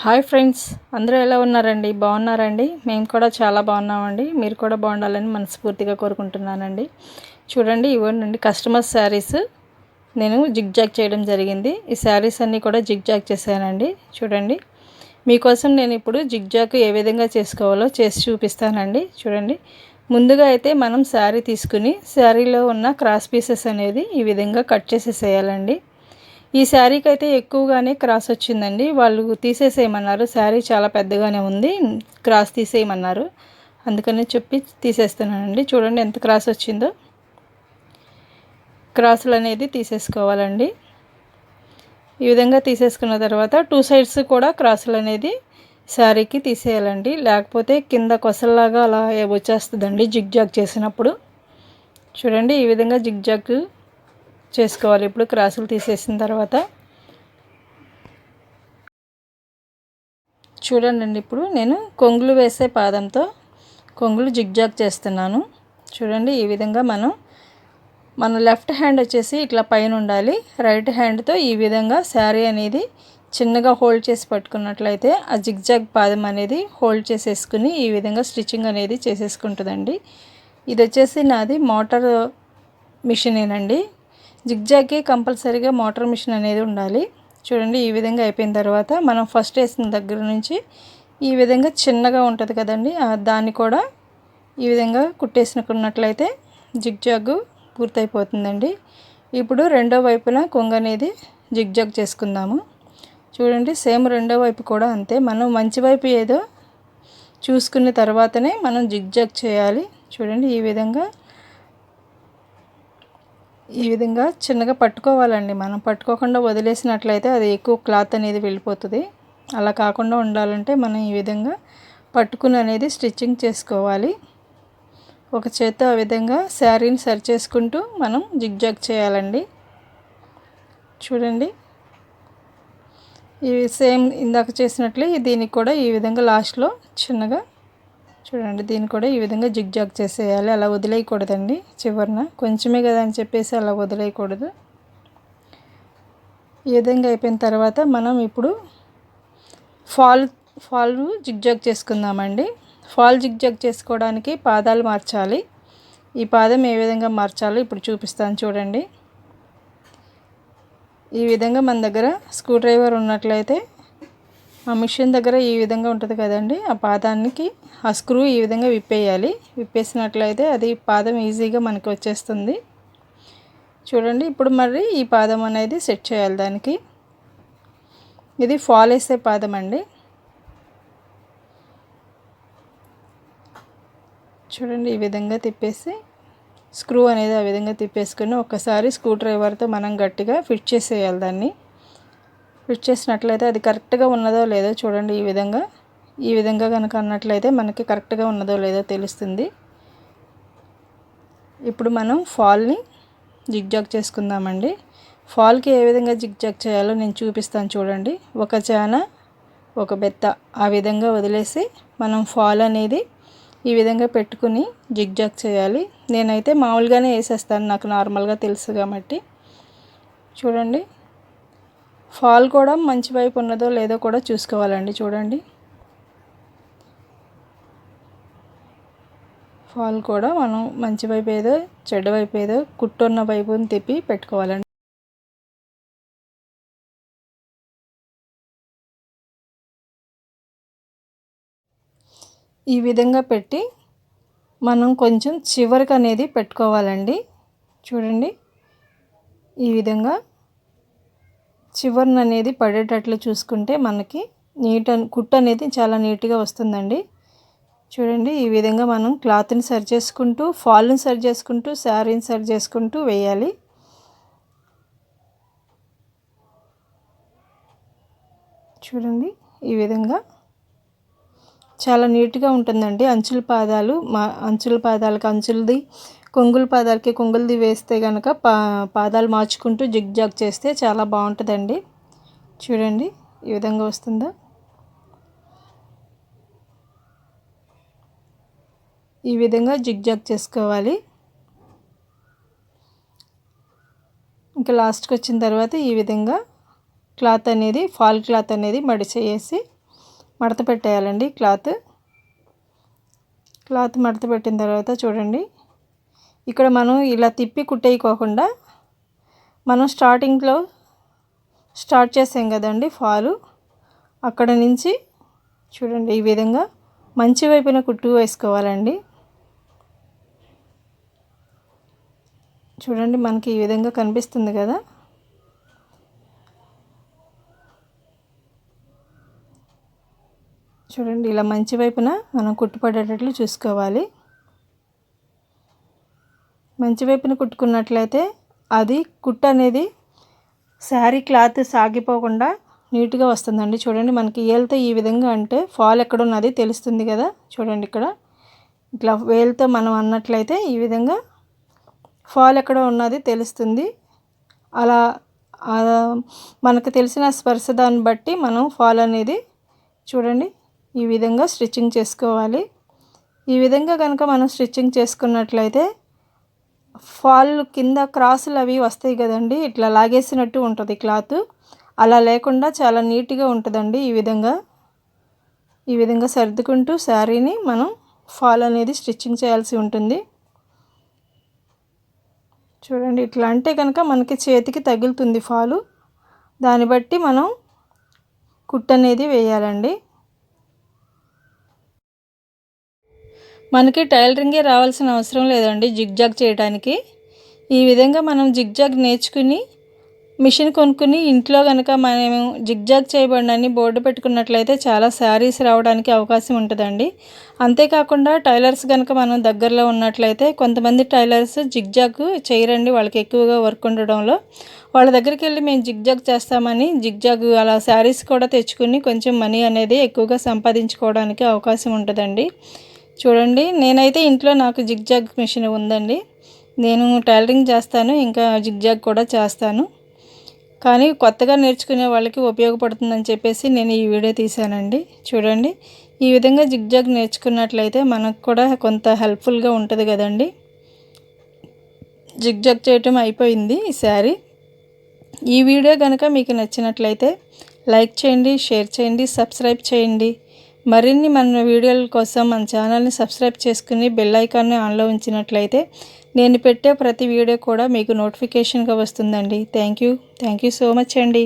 Hi friends అందరూ ఎలా ఉన్నారండి? బాగున్నారండి? మేము కూడా చాలా బాగున్నామండి. మీరు కూడా బాగుండాలని మనస్ఫూర్తిగా కోరుకుంటున్నానండి. చూడండి ఇవ్వండి కస్టమర్ శారీస్ నేను జిగ్ జాగ్ చేయడం జరిగింది. ఈ శారీస్ అన్నీ కూడా జిగ్ జాగ్ చేశానండి. చూడండి మీకోసం నేను ఇప్పుడు జిగ్ జాగ్ ఏ విధంగా చేసుకోవాలో చేసి చూపిస్తానండి. చూడండి ముందుగా అయితే మనం శారీ తీసుకుని శారీలో ఉన్న క్రాస్ పీసెస్ అనేది ఈ విధంగా కట్ చేసేసేయాలండి. ఈ శారీకి అయితే ఎక్కువగానే క్రాస్ వచ్చిందండి. వాళ్ళు తీసేసేయమన్నారు. శారీ చాలా పెద్దగానే ఉంది. క్రాస్ తీసేయమన్నారు. అందుకని చెప్పి తీసేస్తున్నానండి. చూడండి ఎంత క్రాస్ వచ్చిందో. క్రాసులు అనేది తీసేసుకోవాలండి. ఈ విధంగా తీసేసుకున్న తర్వాత టూ సైడ్స్ కూడా క్రాసులు అనేది శారీకి తీసేయాలండి. లేకపోతే కింద కొసల్లాగా అలా వచ్చేస్తుందండి జిగ్ జాగ్ చేసినప్పుడు. చూడండి ఈ విధంగా జిగ్ జాగ్ చేసుకోవాలి. ఇప్పుడు క్రాసులు తీసేసిన తర్వాత చూడండి ఇప్పుడు నేను కొంగులు వేసే పాదంతో కొంగులు జిగ్జాగ్ చేస్తున్నాను. చూడండి ఈ విధంగా మనం మన లెఫ్ట్ హ్యాండ్ వచ్చేసి ఇట్లా పైన ఉండాలి. రైట్ హ్యాండ్తో ఈ విధంగా శారీ అనేది చిన్నగా హోల్డ్ చేసి పట్టుకున్నట్లయితే ఆ జిగ్జాగ్ పాదం అనేది హోల్డ్ చేసేసుకుని ఈ విధంగా స్టిచ్చింగ్ అనేది చేసేసుకుంటుందండి. ఇది వచ్చేసి నాది మోటార్ మిషనేనండి. జిగ్జాగ్కి కంపల్సరీగా మోటార్ మిషన్ అనేది ఉండాలి. చూడండి ఈ విధంగా అయిపోయిన తర్వాత మనం ఫస్ట్ వేసిన దగ్గర నుంచి ఈ విధంగా చిన్నగా ఉంటుంది కదండి. దాన్ని కూడా ఈ విధంగా కుట్టేసుకున్నట్లయితే జిగ్జాగ్ పూర్తయిపోతుందండి. ఇప్పుడు రెండో వైపున కొంగ అనేది జిగ్జాగ్ చేసుకుందాము. చూడండి సేమ్ రెండో వైపు కూడా అంతే. మనం మంచి వైపు ఏదో చూసుకున్న తర్వాతనే మనం జిగ్జాగ్ చేయాలి. చూడండి ఈ విధంగా ఈ విధంగా చిన్నగా పట్టుకోవాలండి. మనం పట్టుకోకుండా వదిలేసినట్లయితే అది ఎక్కువ క్లాత్ అనేది వెళ్ళిపోతుంది. అలా కాకుండా ఉండాలంటే మనం ఈ విధంగా పట్టుకుని అనేది స్టిచ్చింగ్ చేసుకోవాలి. ఒక చేత ఆ విధంగా శారీని సరి చేసుకుంటూ మనం జిగ్జాగ్ చేయాలండి. చూడండి. ఇవి సేమ్ ఇందాక చేసినట్లే దీనికి కూడా ఈ విధంగా లాస్ట్లో చిన్నగా చూడండి దీన్ని కూడా ఈ విధంగా జిగ్జాగ్ చేసేయాలి. అలా వదిలేయకూడదండి చివరిన. కొంచెమే కదా అని చెప్పేసి అలా వదిలేయకూడదు. ఈ విధంగా అయిపోయిన తర్వాత మనం ఇప్పుడు ఫాల్ ఫాల్ జిగ్జాగ్ చేసుకుందామండి. ఫాల్ జిగ్జాగ్ చేసుకోవడానికి పాదాలు మార్చాలి. ఈ పాదం ఏ విధంగా మార్చాలో ఇప్పుడు చూపిస్తాను చూడండి. ఈ విధంగా మన దగ్గర స్క్రూ డ్రైవర్ ఉన్నట్లయితే ఆ మిషన్ దగ్గర ఈ విధంగా ఉంటుంది కదండి. ఆ పాదానికి ఆ స్క్రూ ఈ విధంగా విప్పేయాలి. విప్పేసినట్లయితే అది పాదం ఈజీగా మనకి వచ్చేస్తుంది. చూడండి ఇప్పుడు మరి ఈ పాదం అనేది సెట్ చేయాలి దానికి. ఇది ఫాల్ వేసే పాదం అండి. చూడండి ఈ విధంగా తిప్పేసి స్క్రూ అనేది ఆ విధంగా తిప్పేసుకుని ఒక్కసారి స్క్రూ డ్రైవర్తో మనం గట్టిగా ఫిట్ చేసేయాలి దాన్ని. ఫిట్ చేసినట్లయితే అది కరెక్ట్గా ఉన్నదో లేదో చూడండి ఈ విధంగా. ఈ విధంగా కనుక అన్నట్లయితే మనకి కరెక్ట్గా ఉన్నదో లేదో తెలుస్తుంది. ఇప్పుడు మనం ఫాల్ని జిగ్జాగ్ చేసుకుందామండి. ఫాల్కి ఏ విధంగా జిగ్జాగ్ చేయాలో నేను చూపిస్తాను చూడండి. ఒక చాన ఒక బెత్త ఆ విధంగా వదిలేసి మనం ఫాల్ అనేది ఈ విధంగా పెట్టుకుని జిగ్జాగ్ చేయాలి. నేనైతే మామూలుగానే వేసేస్తాను నాకు నార్మల్గా తెలుసు కాబట్టి. చూడండి. ఫాల్ కూడా మంచి వైపు ఉన్నదో లేదో కూడా చూసుకోవాలండి చూడండి. ఫాల్ కూడా మనం మంచి వైపు ఏదో చెడ్డ వైపు ఏదో కుట్టున్న వైపుని తిప్పి పెట్టుకోవాలండి. ఈ విధంగా పెట్టి మనం కొంచెం చివరికి అనేది పెట్టుకోవాలండి. చూడండి. ఈ విధంగా చివరిని అనేది పడేటట్లు చూసుకుంటే మనకి నీట్ కుట్టు అనేది చాలా నీట్గా వస్తుందండి. చూడండి ఈ విధంగా మనం క్లాత్ని సరి చేసుకుంటూ ఫాల్ని సరి చేసుకుంటూ శారీని సరి చేసుకుంటూ వేయాలి. చూడండి ఈ విధంగా చాలా నీట్గా ఉంటుందండి. అంచుల పాదాలు మా అంచుల పాదాలకు అంచులది కొంగుల పాదాలకి కొంగులది వేస్తే కనుక పా పాదాలు మార్చుకుంటూ జిగ్ జాగ్ చేస్తే చాలా బాగుంటుందండి. చూడండి ఈ విధంగా వస్తుందా? ఈ విధంగా జిగ్ జాగ్ చేసుకోవాలి. ఇంకా లాస్ట్కి వచ్చిన తర్వాత ఈ విధంగా క్లాత్ అనేది ఫాల్ క్లాత్ అనేది మడిచేసి మడత పెట్టేయాలండి క్లాత్. క్లాత్ మడత పెట్టిన తర్వాత చూడండి ఇక్కడ మనం ఇలా తిప్పి కుట్టేయకోకుండా మనం స్టార్టింగ్లో స్టార్ట్ చేసాం కదండి ఫాలు. అక్కడ నుంచి చూడండి ఈ విధంగా మంచి వైపున కుట్టు వేసుకోవాలండి. చూడండి మనకి ఈ విధంగా కనిపిస్తుంది కదా. చూడండి ఇలా మంచి వైపున మనం కుట్టుపడేటట్లు చూసుకోవాలి. మంచి వైపున కుట్టుకున్నట్లయితే అది కుట్టు అనేది శారీ క్లాత్ సాగిపోకుండా నీట్గా వస్తుందండి. చూడండి మనకి వేలతో ఈ విధంగా అంటే ఫాల్ ఎక్కడ ఉన్నది తెలుస్తుంది కదా. చూడండి ఇక్కడ. ఇట్లా వేలతో మనం అన్నట్లయితే ఈ విధంగా ఫాల్ ఎక్కడ ఉన్నది తెలుస్తుంది. అలా మనకు తెలిసిన స్పర్శ దాన్ని బట్టి మనం ఫాల్ అనేది చూడండి ఈ విధంగా స్టిచ్చింగ్ చేసుకోవాలి. ఈ విధంగా కనుక మనం స్టిచ్చింగ్ చేసుకున్నట్లయితే ఫాల్ కింద క్రాసులు అవి వస్తాయి కదండి ఇట్లా లాగేసినట్టు ఉంటుంది క్లాత్. అలా లేకుండా చాలా నీట్గా ఉంటుందండి ఈ విధంగా. ఈ విధంగా సర్దుకుంటూ శారీని మనం ఫాల్ అనేది స్టిచ్చింగ్ చేయాల్సి ఉంటుంది. చూడండి ఇట్లా అంటే కనుక మనకి చేతికి తగులుతుంది ఫాలు. దాన్ని బట్టి మనం కుట్ అనేది వేయాలండి. మనకి టైలరింగే రావాల్సిన అవసరం లేదండి జిగ్జాగ్ చేయడానికి ఈ విధంగా మనం జిగ్జాగ్ నేర్చుకుని మిషన్ కొనుక్కుని ఇంట్లో కనుక మనం జిగ్జాగ్ చేయబడినని బోర్డు పెట్టుకున్నట్లయితే చాలా శారీస్ రావడానికి అవకాశం ఉంటుందండి. అంతేకాకుండా టైలర్స్ కనుక మనం దగ్గరలో ఉన్నట్లయితే కొంతమంది టైలర్స్ జిగ్జాగ్ చేయరండి వాళ్ళకి ఎక్కువగా వర్క్ ఉండడంలో. వాళ్ళ దగ్గరికి వెళ్ళి మేము జిగ్జాగ్ చేస్తామని జిగ్జాగ్ అలా శారీస్ కూడా తెచ్చుకుని కొంచెం మనీ అనేది ఎక్కువగా సంపాదించుకోవడానికి అవకాశం ఉంటుందండి. చూడండి నేనైతే ఇంట్లో నాకు జిగ్జాగ్ మిషన్ ఉందండి. నేను టైలరింగ్ చేస్తాను ఇంకా జిగ్జాగ్ కూడా చేస్తాను. కానీ కొత్తగా నేర్చుకునే వాళ్ళకి ఉపయోగపడుతుందని చెప్పేసి నేను ఈ వీడియో తీశానండి. చూడండి ఈ విధంగా జిగ్జాగ్ నేర్చుకున్నట్లయితే మనకు కూడా కొంత హెల్ప్ఫుల్గా ఉంటుంది కదండి. జిగ్జాగ్ చేయటం అయిపోయింది ఈ శారీ. ఈ వీడియో కనుక మీకు నచ్చినట్లయితే లైక్ చేయండి షేర్ చేయండి సబ్స్క్రైబ్ చేయండి. మరిన్ని మన వీడియోల కోసం మన ఛానల్ని సబ్స్క్రైబ్ చేసుకుని బెల్ ఐకాన్ని ఆన్లో ఉంచినట్లయితే నేను పెట్టే ప్రతి వీడియో కూడా మీకు నోటిఫికేషన్గా వస్తుందండి. Thank you. Thank you so much అండి.